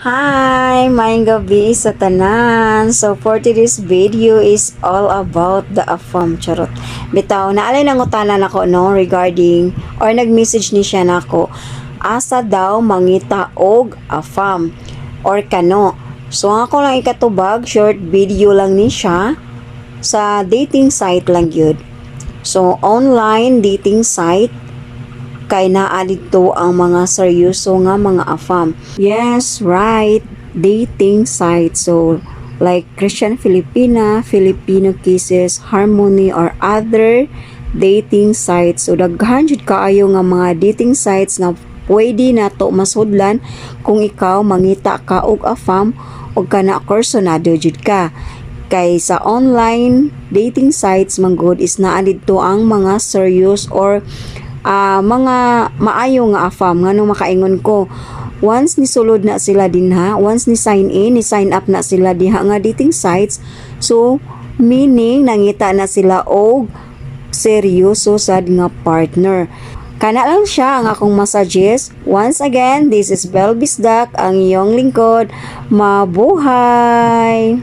Hi! Maayong gabi sa tanan. So, for today's video is all about the AFAM. Charot. Bitaw, naalay nang utanan ako, no? Regarding, or nag-message ni siya na ako, asa daw mangita og AFAM or kano. So, ako lang ikatubag, short video lang ni siya sa dating site lang yun. So, online dating site kay naa dito ang mga seryoso nga mga afam. Yes, right. Dating site. So, like Christian Filipina, Filipino Kisses, Harmony, or other dating sites. So, daghan jud kaayo nga mga dating sites nga pwede na to masudlan kung ikaw mangita ka og afam o kana kursunado jud ka kay sa online dating sites manggod is naa ang mga serious or ah, mga maayo nga afam nga nung makaingon ko once ni sulod na sila din ha once ni sign in ni sign up na sila diha nga dating sites so meaning nangita na sila og seryoso sad nga partner Kana lang siya ang akong messages. Once again, this is Bel Bisdak, ang iyong lingkod. Mabuhay!